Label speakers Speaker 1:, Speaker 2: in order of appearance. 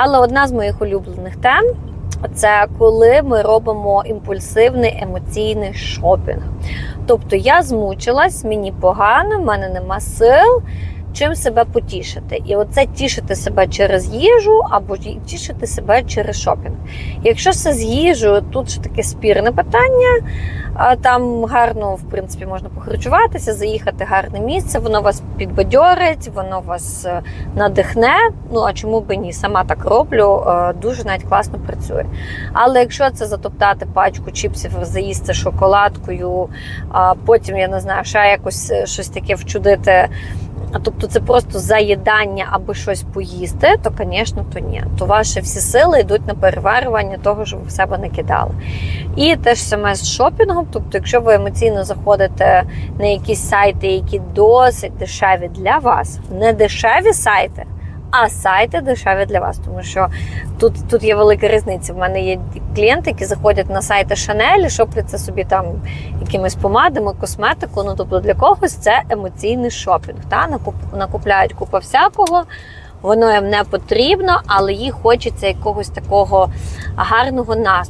Speaker 1: Але одна з моїх улюблених тем це коли ми робимо імпульсивний емоційний шопінг. Тобто я змучилась, мені погано, в мене нема сил. Чим себе потішити, і оце тішити себе через їжу або тішити себе через шопінг. Якщо це з їжею, тут ж таке спірне питання. Там гарно, в принципі, можна похарчуватися, заїхати гарне місце, воно вас підбадьорить, воно вас е, надихне. Ну а чому би ні? Сама так роблю, е, дуже навіть класно працює. Але якщо це затоптати пачку чіпсів, заїсти шоколадкою, а потім я не знаю, ще якось е, щось таке вчудити. А тобто це просто заїдання аби щось поїсти, то, звісно, то ні. То ваші всі сили йдуть на переварювання того, що ви в себе накидали. І те ж саме з шопінгом. Тобто, якщо ви емоційно заходите на якісь сайти, які досить дешеві для вас, не дешеві сайти. А сайти дешеві для вас, тому що тут, тут є велика різниця. В мене є клієнти, які заходять на сайти Chanel, шопляться собі там якимись помадами, косметику. Ну тобто для когось це емоційний шопінг. Та накуп, накупляють купа всякого. Воно їм не потрібно, але їй хочеться якогось такого гарного настрою.